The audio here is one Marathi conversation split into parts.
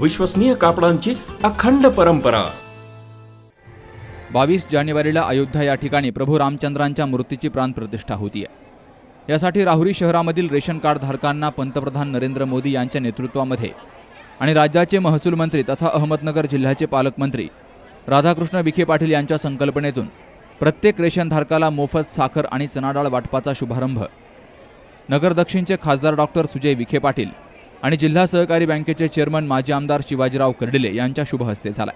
विश्वसनीय कापडांची अखंड परंपरा. बावीस जानेवारीला अयोध्या या ठिकाणी प्रभू रामचंद्रांच्या मूर्तीची प्राणप्रतिष्ठा आहे यासाठी राहुरी शहरामधील रेशन कार्ड धारकांना पंतप्रधान नरेंद्र मोदी यांच्या नेतृत्वामध्ये आणि राज्याचे महसूल मंत्री तथा अहमदनगर जिल्ह्याचे पालकमंत्री राधाकृष्ण विखे पाटील यांच्या संकल्पनेतून प्रत्येक रेशनधारकाला मोफत साखर आणि चणाडाळ वाटपाचा शुभारंभ. नगर दक्षिणचे खासदार डॉक्टर सुजय विखे पाटील आणि जिल्हा सहकारी बँकेचे चेअरमन माजी आमदार शिवाजीराव कर्डिले यांच्या शुभहस्ते झाला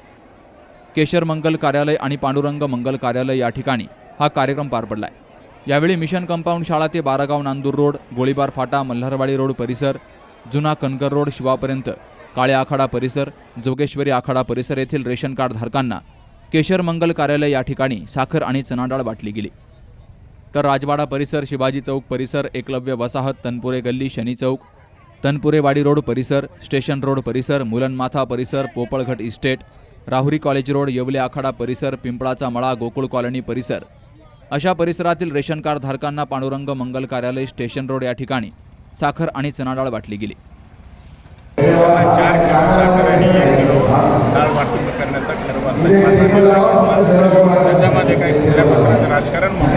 केशर मंगल कार्यालय आणि पांडुरंग मंगल कार्यालय या ठिकाणी हा कार्यक्रम पार पडला आहे यावेळी मिशन कंपाऊंड शाळा ते बारागाव नांदूर रोड गोळीबार फाटा मल्हारवाडी रोड परिसर जुना कनकर रोड शिवापर्यंत काळे आखाडा परिसर जोगेश्वरी आखाडा परिसर येथील रेशन कार्ड धारकांना केशर मंगल कार्यालय या ठिकाणी साखर आणि चणाडाळ वाटली गेली. तर राजवाडा परिसर शिवाजी चौक परिसर एकलव्य वसाहत तनपुरे गल्ली शनी चौक तनपुरेवाडी रोड परिसर स्टेशन रोड परिसर मुलनमाथा परिसर Popalghat estate Rahuri college road Yewale Akhada परिसर पिंपळाचा मळा गोकुळ कॉलनी परिसर. अशा परिसरातील रेशन कार्ड धारकांना पांडुरंग मंगल कार्यालय स्टेशन रोड या ठिकाणी साखर आणि चणाडाळ वाटली गेली. त्याच्यामध्ये काही कुठल्या प्रकारचं राजकारण म्हणून.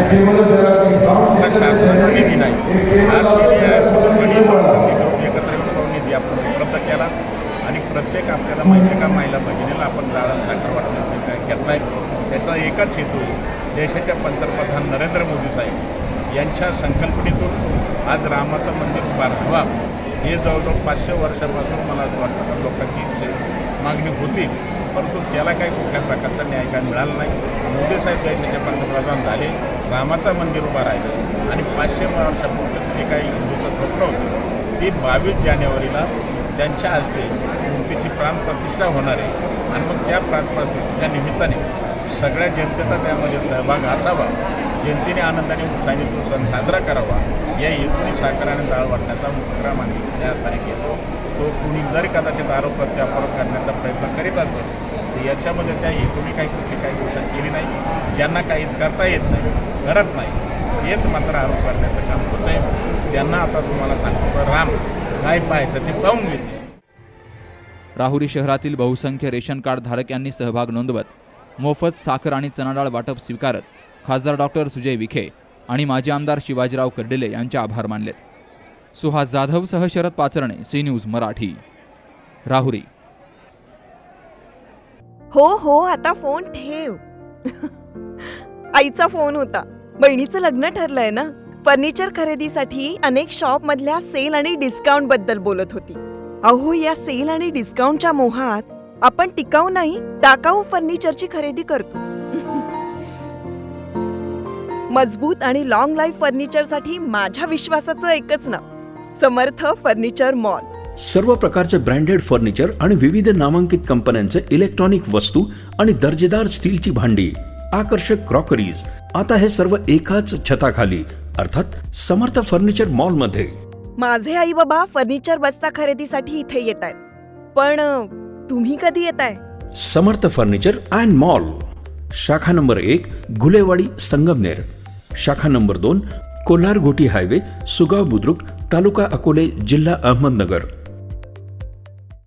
आहे, आणि प्रत्येक आपल्याला माहिती आहे का महिला भगिनीला आपण डाळ आणि साखर वाटण्याचे काय घेतला आहे त्याचा एकच हेतू देशाच्या पंतप्रधान नरेंद्र मोदी साहेब यांच्या संकल्पनेतून आज रामाचं मंदिर बांधवा हे जवळजवळ पाचशे वर्षापासून मला असं वाटतं का लोकांची मागणी होती परंतु त्याला काही कुठल्या प्रकारचा न्याय काय मिळाला नाही. मोदी साहेब देशाचे पंतप्रधान झाले रामाचं मंदिर उभा राहिलं आणि पाचशे वर्षापूर्वी जे काही हिंदूचं स्वप्न होतं ती बावीस जानेवारीला त्यांच्या हस्ते मूर्तीची प्राणप्रतिष्ठा होणार आहे आणि मग त्या प्राणप्रतिष्ठेच्या निमित्ताने सगळ्या जनतेचा त्यामध्ये सहभाग असावा जनतेने आनंदाने उत्साहाने तो सण साजरा करावा या हेतूने साखर आणि वाटण्याचा उपक्रम आम्ही त्या तारीख येतो. तो कुणी जर कदाचित आरोप प्रत्यारोप करण्याचा प्रयत्न करीत असेल तर याच्यामध्ये त्या हेतूने काही कुठली काही गोष्ट केली नाही. ज्यांना काहीच करता येत नाही करत नाही. हेच मात्र आरोप करण्याचं काम होत आहे त्यांना आता तुम्हाला सांगतो राम. काय पाहायचं ते पाहून घेते. राहुरी शहरातील बहुसंख्य रेशन कार्ड धारक यांनी सहभाग नोंदवत मोफत साखर आणि चणाडाळ वाटप स्वीकारत खासदार डॉक्टर सुजय विखे आणि माजी आमदार शिवाजीराव कर्डिले यांचे आभार मानलेत. सुहास जाधवसह शरद पाचरणे सी न्यूज मराठी राहुरी. हो हो आता फोन ठेव. आईचा फोन होता. बहिणीचं लग्न ठरलंय ना? फर्निचर खरेदीसाठी अनेक शॉपमधल्या सेल आणि डिस्काउंटबद्दल बोलत होती. अहो या सेल आणि डिस्काउंटच्या मोहात आपण टिकाऊ नाही टाकाऊ फर्निचरची खरेदी करतो. मजबूत आणि लॉंग लाईफ फर्निचरसाठी माझ्या विश्वासाचं एकच नाव समर्थ फर्निचर मॉल. सर्व प्रकारचे ब्रँडेड फर्निचर आणि विविध नामांकित कंपन्यांचे इलेक्ट्रॉनिक वस्तू आणि दर्जेदार स्टीलची भांडी आकर्षक क्रॉकरीज आता हे सर्व एकाच छताखाली अर्थात समर्थ फर्निचर मॉलमध्ये माझे आई बाबा फर्निचर बस्ता खरेदीसाठी इथे येत आहेत. पण तुम्ही कधी येताय समर्थ फर्निचर अँड मॉल. शाखा नंबर एक घुलेवाडी संगमनेर. शाखा नंबर दोन कोल्हार घोटी हायवे सुगाव बुद्रुक तालुका अकोले जिल्हा अहमदनगर.